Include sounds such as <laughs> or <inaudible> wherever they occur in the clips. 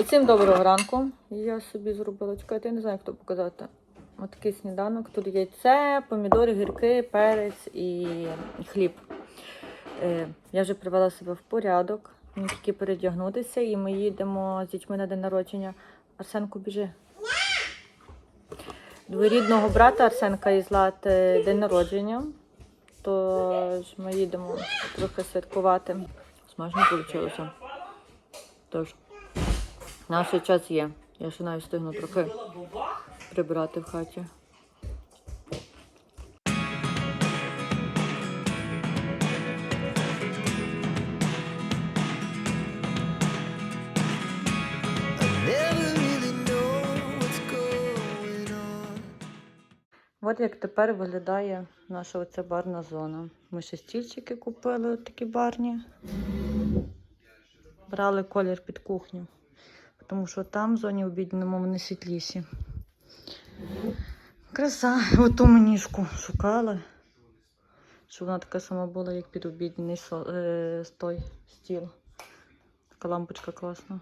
Усім доброго ранку. Я собі зробила, чекайте, я не знаю, як то показати. Ось такий сніданок. Тут яйце, помідори, гірки, перець і хліб. Е, Я вже привела себе в порядок. Мені тільки передягнутися, і ми їдемо з дітьми на день народження. Арсенку, біжи. Двоюрідного брата Арсенка і Злати день народження. Тож ми їдемо трохи святкувати. Смажно вийшло. Тож. Наш час є. Я ще навіть встигну трохи прибирати в хаті. От як тепер виглядає наша оця барна зона. Ми ще стільчики купили, такі барні. Брали колір під кухню. Тому що там в зоні обідному вони світліші. Краса, оту менішку шукали. Щоб вона така сама була, як під обідній со- е, стіл. Така лампочка класна.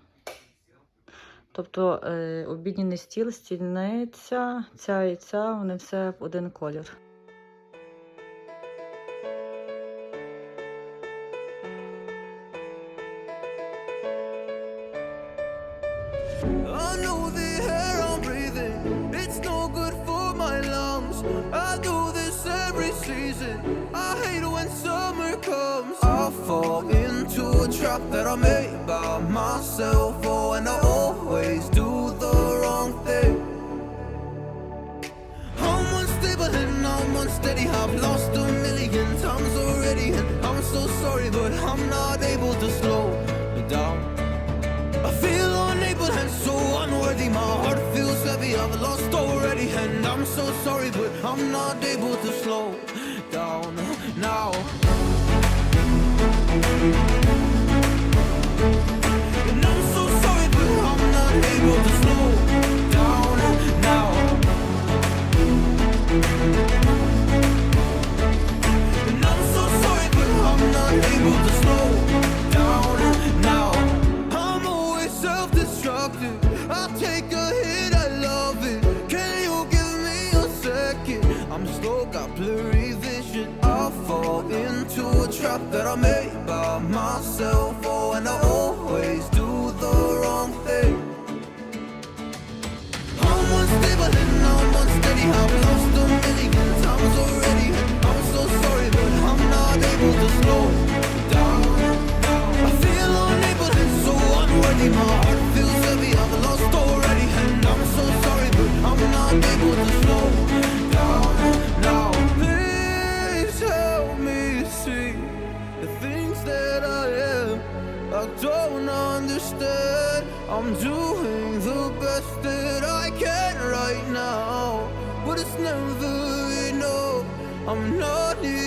Тобто е, обідній стіл, стільниця, ця і ця, вони все в один колір. I know the air I'm breathing, it's no good for my lungs. I do this every season. I hate when summer comes. I fall into a trap that I made by myself. Oh, and I always do the wrong thing. I'm unstable and I'm unsteady. I've lost a million times already, and I'm so sorry, but I'm not able to slow down. My heart feels heavy. I've lost already, and I'm so sorry, but I'm not able to slow down now. And I'm so sorry, but I'm not able to I'm so sorry, but I'm not able to slow down. I feel unable, but so unworthy. My heart feels heavy, I'm lost already. I'm so sorry, but I'm not able to slow down. Now please help me see The things that I am I don't understand. I'm doing the best that I can right now, it's never enough. I'm not even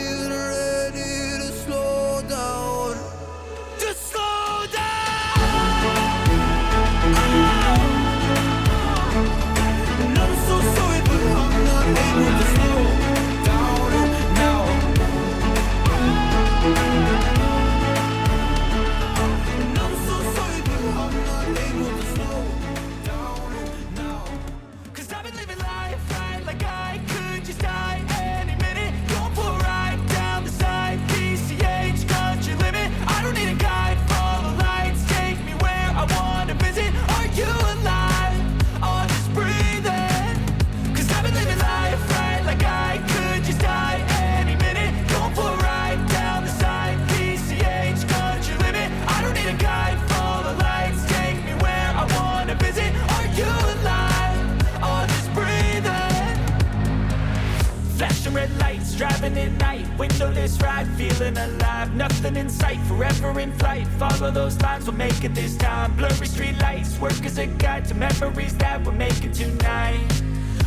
windowless ride, feeling alive. Nothing in sight, forever in flight. Follow those lines, we'll make it this time. Blurry street lights, work as a guide to memories that we're making tonight.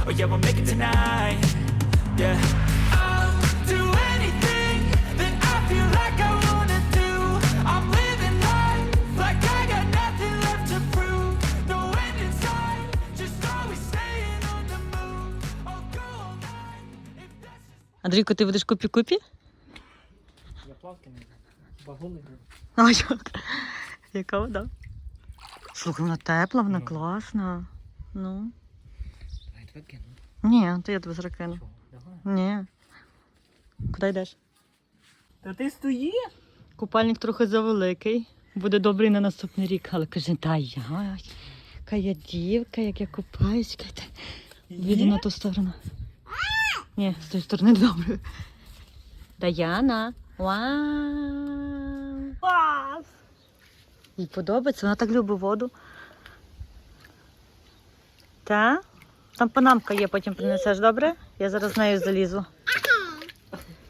Oh yeah, we'll make it tonight. Yeah. Андрійко, ти будеш купі-купі? Я плавки не багуни. А як? Яка вода? Слухай, вона тепла, вона Ну. класна. Ну. Давай тебе кину. Ні, то я тебе зараз кину. Чого? Давай. Ні. Куди йдеш? Та ти стоїш? Купальник трохи завеликий. Буде добрий на наступний рік, але каже, та я. Яка я дівка, як я купаюсь. Віду на ту сторону. Ні, з тої сторони добре. Даяна. Вау. Клас! Їй подобається, вона так любить воду. Та? Там панамка є, потім принесеш, добре? Я зараз з нею залізу.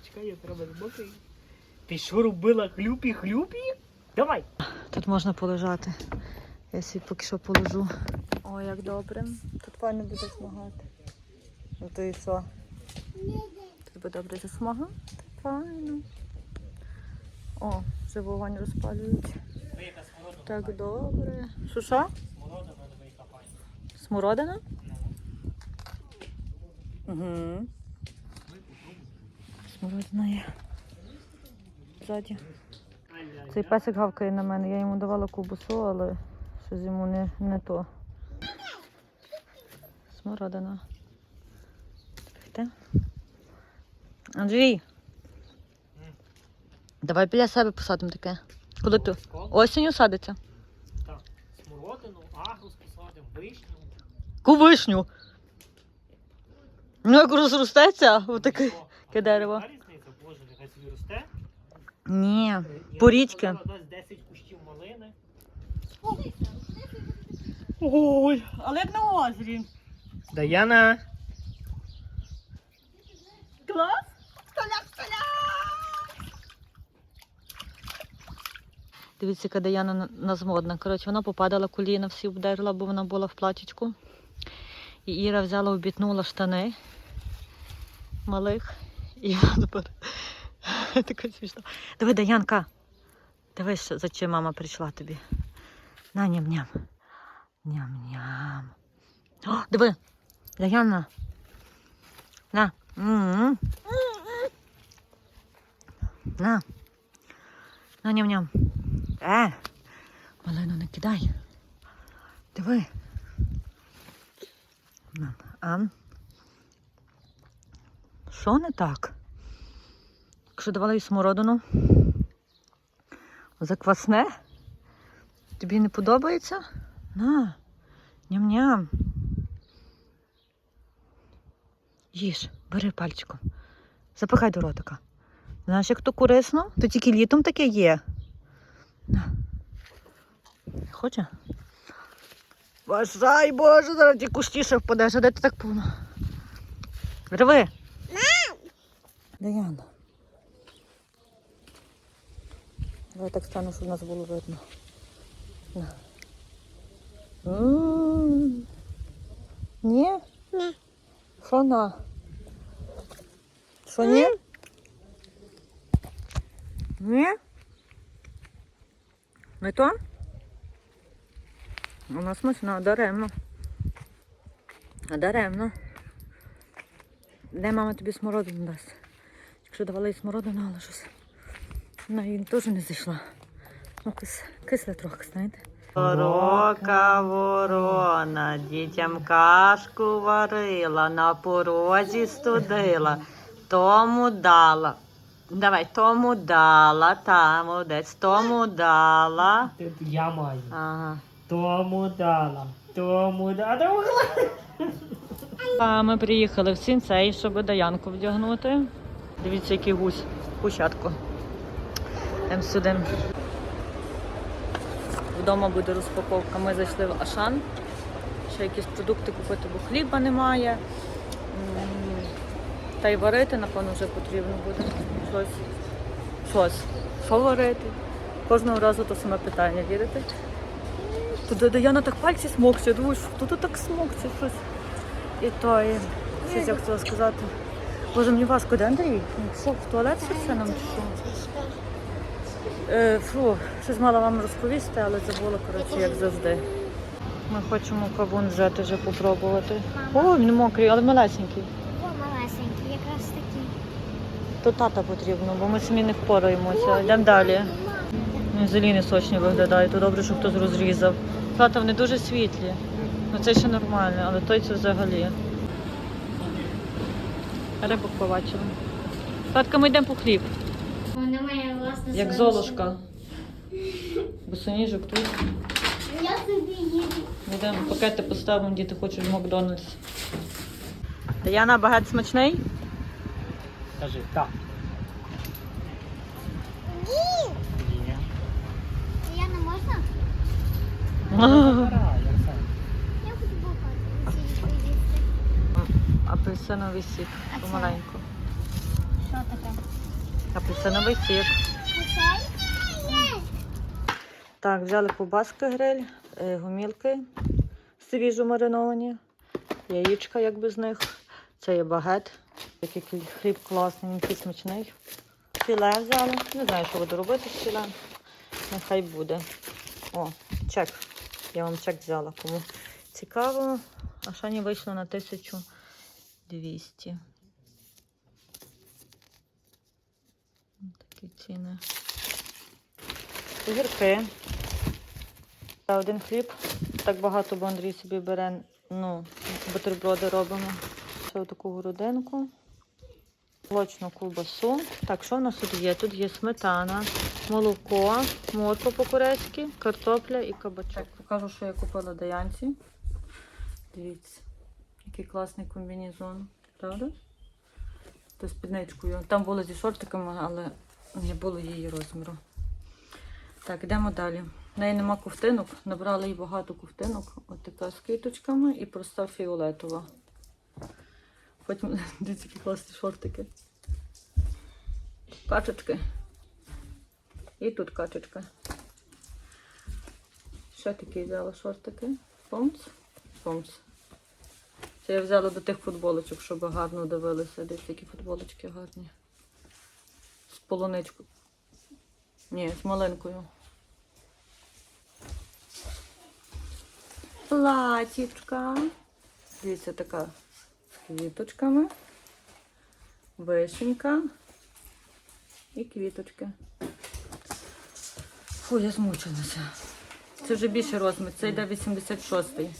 Чекай, я треба збоку. Ти що робила хлюпі-хлюпі? Давай! Тут можна полежати. Я собі поки що положу. Ой, як добре. Тут файно буде смагати. Ну то і що? Тут буде добре засмагати. Файно. О, вже вогонь розпалюють. Так добре. Що? Смородина? Угу. Смородина є. Ззаді. Цей песик гавкає на мене. Я йому давала ковбасу, але щось йому не, не то. Смородина. Чекайте. Андрій. Давай біля себе посадимо таке. Коли ти? Осінню садиться? Так. Смородину, агрус посадимо, вишню. Ку вишню. Ну, як розростеться, отаке таке дерево. Ні, Я порічки. посадила 10 кущів малини. Ой, але як на озері. Даяна. Клас. Дивіться, яка Даяна на- нас модна. Коротше, вона попадала коліна, всі обдерла, бо вона була в платічку. І Іра взяла, обітнула штани малих. І <laughs> вона тепер така смішна. Диви, Даянка. Дивись, за чим мама прийшла тобі. На ням-ням. Ням-ням. О, диви, Даяна. На. М-м. На. На ням-ням. Е. Малину не кидай. Диви. На. А? Що не так? Якщо давала їй смородину. Заквасне? Тобі не подобається? На. Ням-ням. Їж, бери пальчиком. Запихай до ротика. Знаєш, як то корисно, то тільки літом таке є. На. Хоче? Бажай, Боже, зараз ті кущі ще впадеш, а де ти так повно? Рви. Даяна. Давай так стану, щоб нас було видно. На. Ні? Ні. Що на? Що ні? Ні? Не то? Вона смачна, даремно. А даремно. Де мама тобі смородину дасть? Якщо давала їй смородину, але щось. Вона їй теж не зайшла. Ну, кис, кисле трохи, знаєте. Сорока ворона, дітям кашку варила, на порозі студила, тому дала. Давай, тому дала, та молодець, тому дала. Ти- Я маю. Ага. Тому дала. Тому дала. <laughs> А ми приїхали в сінцей, щоб Даянку вдягнути. Дивіться, який гусь. Кущатку. Сюди. Вдома буде розпаковка. Ми зайшли в Ашан. Ще якісь продукти купити, бо хліба немає. Та й варити, напевно, вже потрібно буде. Щось. Щось. Що варити? Кожного разу то саме питання, вірите? Туди Даяна так пальці смокче. Я Думаю, що тут так смокче щось. І то, і щось я хотіла сказати. Боже, мені важко, де Андрій? Пішов в туалет все нам чи що? Е, фу, щось мала вам розповісти, але забула, коротше, як завжди. Ми хочемо кавун взяти вже попробувати. О, він мокрий, але малесенький. О, малесенький, якраз такий. То тата потрібно, бо ми самі не впораємося. Йдемо далі. Взагалі не сочні виглядають, то добре, що хтось розрізав. Тата, вони дуже світлі. Ну це ще нормально, але той це взагалі. Рибок побачила. Татка, ми йдемо по хліб. Вона має Як золушка. Босоніжок тут. Я собі їду. Йдемо пакети поставимо, діти хочуть в Макдональдс. Даяна, багет смачний? Кажи, так. Ні. Ні. Я можна? Я хочу бокати. Апельсиновий сік. Помаленьку. Що таке? Апельсиновий сік. Так, взяли ковбаски гриль, е, гумілки свіжо мариновані, яєчка, як без них. Це є багет. Який хліб класний, він такий смачний. Філе взяли. Не знаю, що буду робити з філе. Нехай буде. О, чек. Я вам чек взяла. Кому цікаво. А Шані вийшло на 1200. Такі ціни. Огірки. Та один хліб. Так багато, бо Андрій собі бере, ну, бутерброди робимо. Ще таку грудинку. Молочну ковбасу. Так, що в нас тут є? Тут є сметана, молоко, морква по-корейськи, картопля і кабачок. Покажу, що я купила Даянці. Дивіться, який класний комбінезон. Правда? То спідничкою. Там було зі шортиками, але не було її розміру. Так, йдемо далі. В неї нема ковтинок, набрала їй багато ковтинок. От така з квіточками і проста фіолетова. Потім <laughs> дивіться, які класні шортики. Качечки. І тут качечка. Ще такі взяла шортики. Помц. Помц. Це я взяла до тих футболочок, щоб гарно дивилися. Дивіться, які футболочки гарні. Полуничкою. Ні, з малинкою. Платічка. Дивіться, така з квіточками. Вишенька і квіточки. Фу, я змучилася. Це вже більше розмір. Це йде 86-й.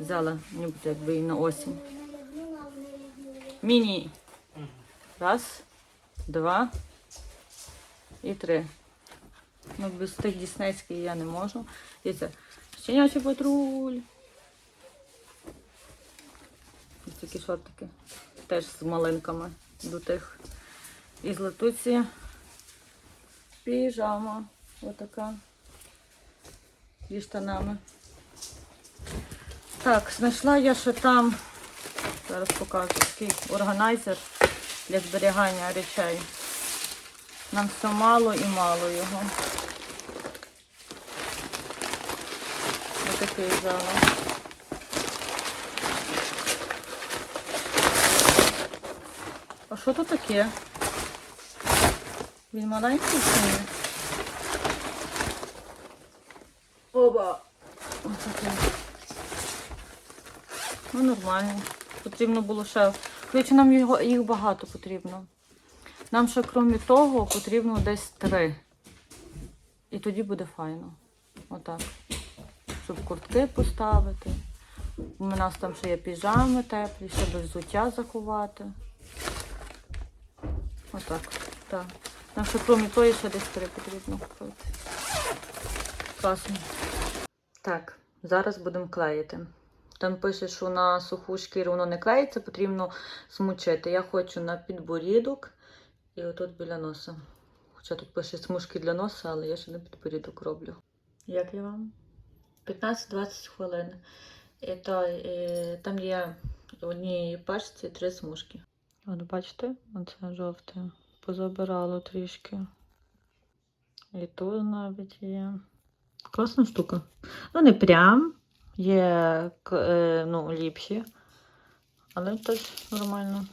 Взяла, ніби якби і на осінь. Міні. Раз, два і три. Ну, без тих діснейських я не можу. Дивіться, щенячий патруль. Ось такі шортики. Теж з малинками до тих. І з латуці. Піжама. Отака. Зі штанами. Так, знайшла я ще там. Зараз покажу такий органайзер для зберігання речей. Нам все мало і мало його. Ось такий взяла. А що тут таке? Він маленький чи ні? Оба! Ось такий. Ну, нормально. Потрібно було ще. Коротше, нам його, їх багато потрібно. Нам ще, крім того, потрібно десь три. І тоді буде файно. Отак. Щоб куртки поставити. У нас там ще є піжами теплі, щоб взуття заховати. Отак. Так. Нам ще крім тої ще десь три потрібно купити. Класно. Так, зараз будемо клеїти. Там пише, що на суху шкіру воно не клеїться, потрібно змочити. Я хочу на підборідок і отут біля носа. Хоча тут пише смужки для носа, але я ще на підборідок роблю. Як я вам? 15-20 хвилин. І то, і, там є в одній пачці три смужки. От бачите, оце жовте. Позабирало трішки. І тут навіть є. Класна штука. Ну, не прям. Є е, ну, ліпші. Але теж нормально.